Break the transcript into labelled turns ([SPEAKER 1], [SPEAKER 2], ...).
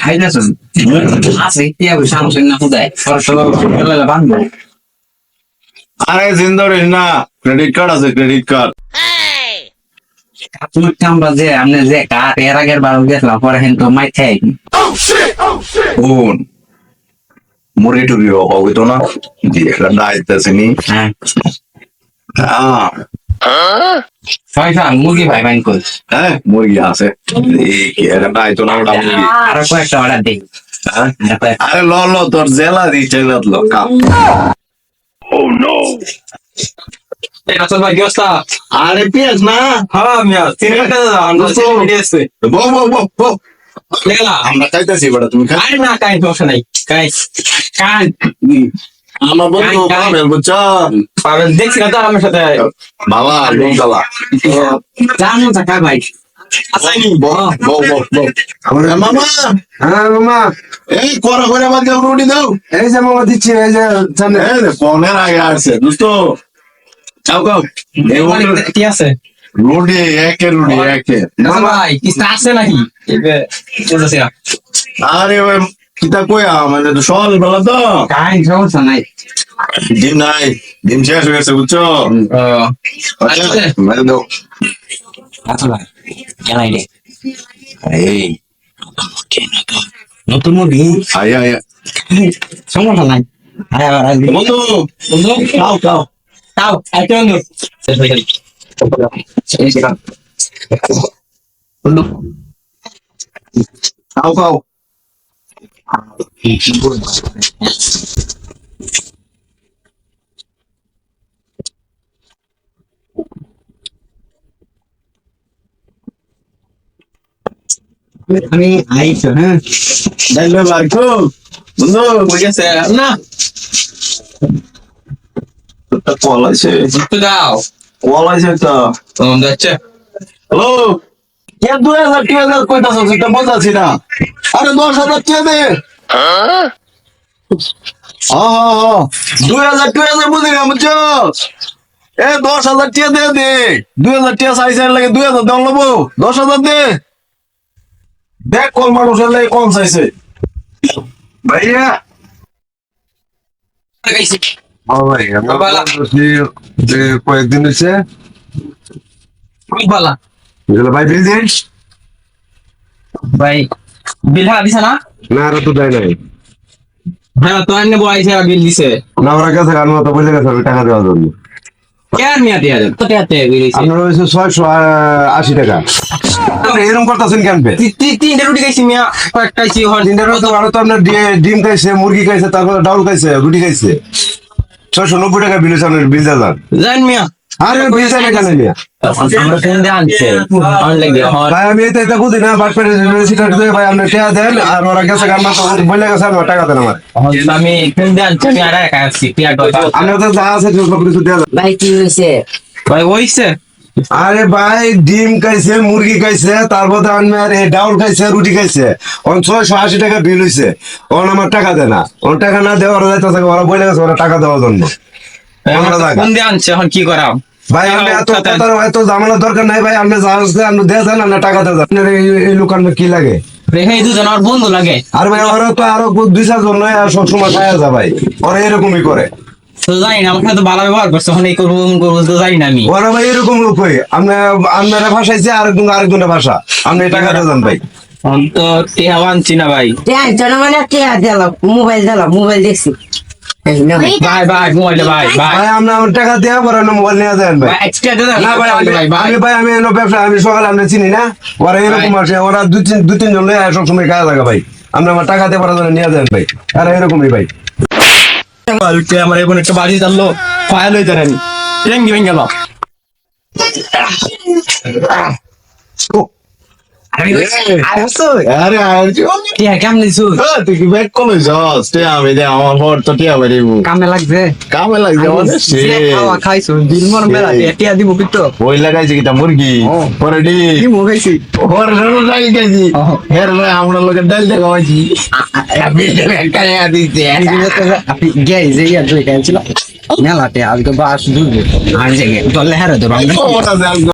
[SPEAKER 1] খাইতেছেন? আছে ইয়া বসে আমছেন না খুদায় সরসল গেলে বানবো।
[SPEAKER 2] আরে জিন্দরে না ক্রেডিট কার্ড আছে ক্রেডিট কার্ড
[SPEAKER 1] আমরা যে আপনি যে কাঠ এর আগের বার গেছিলাম পরে কিন্তু মাই খাই
[SPEAKER 2] কোন মুড়ি টুরি হবে তো না দিয়ে ডাইতেছে নি।
[SPEAKER 1] হ্যাঁ। ছয় মুরগি ভাই বাইন কর
[SPEAKER 2] হ্যাঁ মুরগি আছে। না ওটা মুরগি।
[SPEAKER 1] আর কয়েকটা অর্ডার দিই
[SPEAKER 2] হ্যাঁ?
[SPEAKER 1] আর
[SPEAKER 2] ল ল তোর জেলা দি চলে ল কাপ
[SPEAKER 3] ভাই কি
[SPEAKER 2] আরে পেঁয়াজ না?
[SPEAKER 3] হ্যাঁ মিয়া তিন ঘণ্টা আমরা
[SPEAKER 2] দোস্ত।
[SPEAKER 3] ভিডিও
[SPEAKER 2] বো বো বো বো। আমরা খাইতেছি বেটা তুমি খাই।
[SPEAKER 3] না কাই সমস্যা নাই। কাই
[SPEAKER 1] কান
[SPEAKER 2] আমার বন্ধু
[SPEAKER 1] খাই, খাই।
[SPEAKER 2] পাবেল
[SPEAKER 3] দেখছি না তো আমার সাথে।
[SPEAKER 2] বাবা লোকদালা
[SPEAKER 1] জানো টাকা ভাই?
[SPEAKER 3] আসাইনি
[SPEAKER 2] বো বো বো বো মামা।
[SPEAKER 4] হ্যাঁ মামা।
[SPEAKER 2] এই করা করে বাদ দাও রুটি দাও।
[SPEAKER 4] এই যে মামা দিচ্ছি এই যে সামনে
[SPEAKER 2] এই রে ফোনের আগে চাও কাও এই
[SPEAKER 3] আছে?
[SPEAKER 2] রুটি একে রুটি একে।
[SPEAKER 3] ভাই কি আছে নাকি?
[SPEAKER 2] আরে কিতা কইয়া মানে তো সকাল বেলা তো
[SPEAKER 1] কান সমস্যা নাই
[SPEAKER 2] ডিম নাই ডিম শেষ হয়ে গেছে বুঝছ আচ্ছা মেরে দাও
[SPEAKER 1] আচ্ছা ভাই কেলাই রে
[SPEAKER 2] এই
[SPEAKER 1] নতুন মুরগি
[SPEAKER 2] আয়া আয়া
[SPEAKER 1] সমস্যা নাই আরে আবার আসবি
[SPEAKER 2] বন্ধু
[SPEAKER 3] বন্ধু
[SPEAKER 2] খাও খাও
[SPEAKER 3] তাও আইতে বন্ধু শেষ হয়ে গেল বন্ধু
[SPEAKER 2] খাও খাও
[SPEAKER 1] আমি আইছো হ্যাঁ?
[SPEAKER 2] ডাইলে লাগতো বন্ধু
[SPEAKER 3] কই গেছে না।
[SPEAKER 2] কল আছে।
[SPEAKER 3] একটু দাও।
[SPEAKER 2] কল আছে
[SPEAKER 3] বন্ধু আচ্ছা
[SPEAKER 2] হ্যালো? কে দুই হাজার দুই হাজার কয়টা আছে এটা না। আরে দশ হাজার কে দে? হ্যাঁ দুই হাজার দুই হাজার বুঝি না বুঝছ এ দশ হাজার টিয়া দে দে। দুই হাজার টিয়া চাইছে লাগে দুই হাজার দেওয়া লবো। দশ হাজার দে। দেখ কোন মানুষের লাগে কম চাইছে। ভাইয়া।
[SPEAKER 4] কয়েকদিন হচ্ছে ভাই বিল দিন
[SPEAKER 3] ভাই বিল হারা দিছে না?
[SPEAKER 4] না আর তো দেয় নাই।
[SPEAKER 3] হ্যাঁ তো আইনে বলাইছে আর বিল দিছে।
[SPEAKER 4] না ওরা কাছে আমি তো বলে গেছে টাকা দেওয়ার জন্য। ডিম খাইছে মুরগি খাইছে তারপর ডাউল খাইছে রুটি খাইছে। ছয়শো নব্বই টাকা বিল বিল দেওয়ার
[SPEAKER 3] জান মিয়া।
[SPEAKER 4] আরে নিয়ে
[SPEAKER 3] আমরা আনছে। দিয়ে
[SPEAKER 4] ভাই আমি এটা এটা বুঝি না বাট পেটে সেটা দিয়ে ভাই আপনি টাকা দেন আর ওরা গেছে বলে গেছে আমার টাকা দেন আমার।
[SPEAKER 3] আমি কেন দিয়ে আনছি আমি আর একা আসছি টিয়া ডয়
[SPEAKER 4] আপনার তো যা আছে সব কিছু দেওয়া
[SPEAKER 1] ভাই কি হয়েছে?
[SPEAKER 3] ভাই ওইছে
[SPEAKER 4] আরে ভাই ডিম খাইছে মুরগি খাইছে তারপর আপনার এই ডাউল খাইছে রুটি খাইছে। ওন ছয়শো আশি টাকা বিল হয়েছে ওন আমার টাকা দেয় না। ওর টাকা না দেওয়া ওরা যাইতেছে ওরা বলে গেছে ওরা টাকা দেওয়ার জন্য।
[SPEAKER 3] কোন দিয়ে আনছে এখন কি করাম
[SPEAKER 4] ভাই আপনি এত কথার এত জামানোর দরকার নাই ভাই আপনি যা আপনি দিয়ে দেন আপনি টাকা দিয়ে দেন আপনার এই- এই কি লাগে?
[SPEAKER 3] রেখে দুজন আর বন্ধু লাগে।
[SPEAKER 4] আর ভাই ওরা তো আরও দুই চারজন নয় আর সবসময় খায়া যা ভাই। ওরা এরকমই করে।
[SPEAKER 3] জানি না আমার সাথে তো ভালো ব্যবহার করছে এখন এই করব করব তো জানি না আমি।
[SPEAKER 4] ওরা ভাই এরকম লোক হই। আপনি আপনারা ভাষাইছে আরেকজন আরেকজনের ভাষা। আপনি টাকা দিয়ে ভাই।
[SPEAKER 3] এখন তো টিয়া আনছি না ভাই।
[SPEAKER 5] টেনশন মানে দিলাম মোবাইল দিলাম মোবাইল দেখছি।
[SPEAKER 3] ভাই ভাই মোবাইলে ভাই ভাই
[SPEAKER 4] ভাই। আমার টাকা দেওয়া পরে মোবাইল নিয়ে দেন ভাই।
[SPEAKER 3] ভাই এক্সট্রা দে
[SPEAKER 4] না ভাই আমি
[SPEAKER 3] ভাই। ভাই
[SPEAKER 4] আমি ভাই আমি এনো ব্যবসা আমি সকালে আপনি চিনি না? ওরা এরকম আসে ওরা দুই তিন দুই তিনজন লয়ে সব সময় কাজ লাগে ভাই। আপনি আমার টাকা দিয়ে পরে নিয়ে দেন ভাই। আর এরকমই ভাই।
[SPEAKER 3] আমার এখন একটা বাড়ি জানলো ফায়াল হয়ে যান। রেঙ্গি ভেঙে গেল
[SPEAKER 2] আরে আর
[SPEAKER 1] টিয়া কেমন দিছু
[SPEAKER 2] তুই কি ব্যাক কলে যাস তে আমি দে আমার পর তো টিয়া বেরিব
[SPEAKER 1] কামে লাগছে
[SPEAKER 2] কামে সে
[SPEAKER 1] খাওয়া খাইছো দিন মর মেলা। টিয়া দিব কিন্তু
[SPEAKER 2] ওই লাগাইছে কিটা মুরগি? পরে ডি
[SPEAKER 1] কি মো খাইছি?
[SPEAKER 2] পরে রনো ডাল খাইছি। হের লয় আমরা লোকের ডাল দেখা হইছি আমি একটা দিতে
[SPEAKER 1] আপনি গে যে ইয়া দুই কাইছিল মেলা টিয়া আজকে বাস আর যে দলে হারে
[SPEAKER 2] ওটা